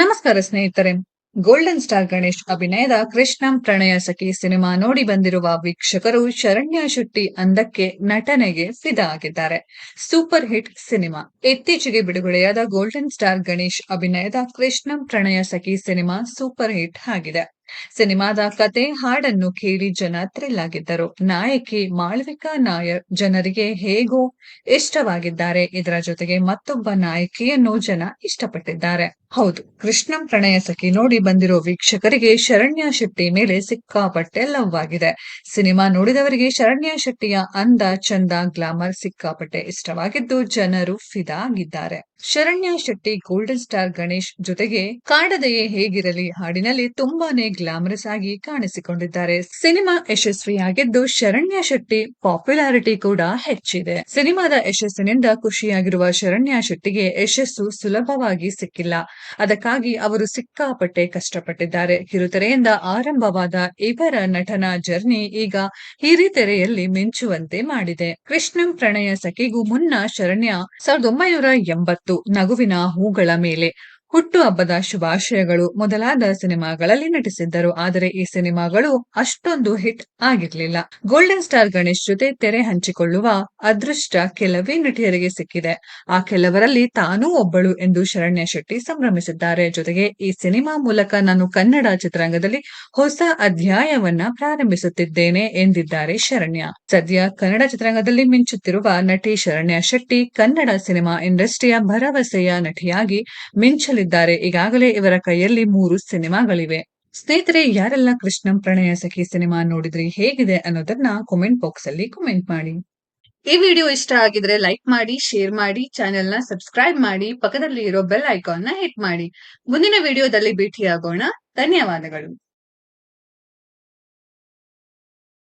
ನಮಸ್ಕಾರ ಸ್ನೇಹಿತರೆ. Golden star Ganesh ಅಭಿನಯದ ಕೃಷ್ಣಂ ಪ್ರಣಯ ಸಖಿ ಸಿನಿಮಾ ನೋಡಿ ಬಂದಿರುವ ವೀಕ್ಷಕರು ಶರಣ್ಯ ಶೆಟ್ಟಿ ಅಂದಕ್ಕೆ ನಟನೆಗೆ ಫಿದಾ ಆಗಿದ್ದಾರೆ. Super hit cinema. ಇತ್ತೀಚೆಗೆ ಬಿಡುಗಡೆಯಾದ ಗೋಲ್ಡನ್ ಸ್ಟಾರ್ ಗಣೇಶ್ ಅಭಿನಯದ ಕೃಷ್ಣಂ ಪ್ರಣಯ ಸಖಿ ಸಿನಿಮಾ ಸೂಪರ್ ಹಿಟ್ ಆಗಿದೆ. ಸಿನಿಮಾದ ಕತೆ ಹಾಡನ್ನು ಕೇಳಿ ಜನ ಥ್ರಿಲ್ ಆಗಿದ್ದರು ನಾಯಕಿ ಮಾಳ್ವಿಕಾ ನಾಯರ್ ಜನರಿಗೆ ಹೇಗೋ ಇಷ್ಟವಾಗಿದ್ದಾರೆ. ಇದರ ಜೊತೆಗೆ ಮತ್ತೊಬ್ಬ ನಾಯಕಿಯನ್ನು ಜನ ಇಷ್ಟಪಟ್ಟಿದ್ದಾರೆ. ಹೌದು, ಕೃಷ್ಣಂ ಪ್ರಣಯ ಸಖಿ ನೋಡಿ ಬಂದಿರೋ ವೀಕ್ಷಕರಿಗೆ ಶರಣ್ಯ ಶೆಟ್ಟಿ ಮೇಲೆ ಸಿಕ್ಕಾಪಟ್ಟೆ ಲವ್ ಆಗಿದೆ. ಸಿನಿಮಾ ನೋಡಿದವರಿಗೆ ಶರಣ್ಯ ಶೆಟ್ಟಿಯ ಅಂದ, ಚಂದ ಗ್ಲಾಮರ್ ಸಿಕ್ಕಾಪಟ್ಟೆ ಇಷ್ಟವಾಗಿದ್ದು ಜನರು ಫಿದಾ ಆಗಿದ್ದಾರೆ ಶರಣ್ಯ ಶೆಟ್ಟಿ ಗೋಲ್ಡನ್ ಸ್ಟಾರ್ ಗಣೇಶ್ ಜೊತೆಗೆ ಕಾಡದೆಯೇ ಹೇಗಿರಲಿ, ಹಾಡಿನಲ್ಲಿ ತುಂಬಾನೇ ಗ್ಲಾಮರಸ್ ಆಗಿ ಕಾಣಿಸಿಕೊಂಡಿದ್ದಾರೆ. ಸಿನಿಮಾ ಯಶಸ್ವಿಯಾಗಿದ್ದು ಶರಣ್ಯ ಶೆಟ್ಟಿ ಪಾಪ್ಯುಲಾರಿಟಿ ಕೂಡ ಹೆಚ್ಚಿದೆ. ಸಿನಿಮಾದ ಯಶಸ್ಸಿನಿಂದ ಖುಷಿಯಾಗಿರುವ ಶರಣ್ಯ ಶೆಟ್ಟಿಗೆ ಯಶಸ್ಸು ಸುಲಭವಾಗಿ ಸಿಕ್ಕಿಲ್ಲ. ಅದಕ್ಕಾಗಿ ಅವರು ಸಿಕ್ಕಾಪಟ್ಟೆ ಕಷ್ಟಪಟ್ಟಿದ್ದಾರೆ. ಕಿರುತೆರೆಯಿಂದ ಆರಂಭವಾದ ಇವರ ನಟನಾ ಜರ್ನಿ ಈಗ ಹಿರಿತೆರೆಯಲ್ಲಿ ಮಿಂಚುವಂತೆ ಮಾಡಿದೆ. ಕೃಷ್ಣಂ ಪ್ರಣಯ ಸಖಿಗೂ ಮುನ್ನ ಶರಣ್ಯ ಸಾವಿರದ ಒಂಬೈನೂರ ಎಂಬತ್ತು ನಗುವಿನ ಹೂಗಳ ಮೇಲೆ. ಹುಟ್ಟುಹಬ್ಬದ ಶುಭಾಶಯಗಳು ಮೊದಲಾದ ಸಿನಿಮಾಗಳಲ್ಲಿ ನಟಿಸಿದ್ದರು, ಆದರೆ ಈ ಸಿನಿಮಾಗಳು ಅಷ್ಟೊಂದು ಹಿಟ್ ಆಗಿರಲಿಲ್ಲ. ಗೋಲ್ಡನ್ ಸ್ಟಾರ್ ಗಣೇಶ್ ಜೊತೆ ತೆರೆ ಹಂಚಿಕೊಳ್ಳುವ ಅದೃಷ್ಟ ಕೆಲವೇ ನಟಿಯರಿಗೆ ಸಿಕ್ಕಿದೆ. ಆ ಕೆಲವರಲ್ಲಿ ತಾನೂ ಒಬ್ಬಳು ಎಂದು ಶರಣ್ಯ ಶೆಟ್ಟಿ ಸಂಭ್ರಮಿಸಿದ್ದಾರೆ. ಜೊತೆಗೆ ಈ ಸಿನಿಮಾ ಮೂಲಕ ನಾನು ಕನ್ನಡ ಚಿತ್ರರಂಗದಲ್ಲಿ ಹೊಸ ಅಧ್ಯಾಯವನ್ನ ಪ್ರಾರಂಭಿಸುತ್ತಿದ್ದೇನೆ ಎಂದಿದ್ದಾರೆ ಶರಣ್ಯ. ಸದ್ಯ ಕನ್ನಡ ಚಿತ್ರರಂಗದಲ್ಲಿ ಮಿಂಚುತ್ತಿರುವ ನಟಿ ಶರಣ್ಯ ಶೆಟ್ಟಿ ಕನ್ನಡ ಸಿನಿಮಾ ಇಂಡಸ್ಟ್ರಿಯ ಭರವಸೆಯ ನಟಿಯಾಗಿ ಮಿಂಚಲಿ ಈಗಾಗಲೇ ಇವರ ಕೈಯಲ್ಲಿ ಮೂರು ಸಿನಿಮಾಗಳಿವೆ. ಸ್ನೇಹಿತರೆ, ಯಾರೆಲ್ಲ ಕೃಷ್ಣಂ ಪ್ರಣಯ ಸಖಿ ಸಿನಿಮಾ ನೋಡಿದ್ರಿ, ಹೇಗಿದೆ ಅನ್ನೋದನ್ನ ಕಾಮೆಂಟ್ ಬಾಕ್ಸ್ ಅಲ್ಲಿ ಕಾಮೆಂಟ್ ಮಾಡಿ. ಈ ವಿಡಿಯೋ ಇಷ್ಟ ಆಗಿದ್ರೆ ಲೈಕ್ ಮಾಡಿ ಶೇರ್ ಮಾಡಿ ಚಾನೆಲ್ನ ಸಬ್ಸ್ಕ್ರೈಬ್ ಮಾಡಿ ಪಕ್ಕದಲ್ಲಿ ಇರೋ ಬೆಲ್ ಐಕಾನ್ನ ಹಿಟ್ ಮಾಡಿ. ಮುಂದಿನ ವಿಡಿಯೋದಲ್ಲಿ ಭೇಟಿಯಾಗೋಣ. ಧನ್ಯವಾದಗಳು.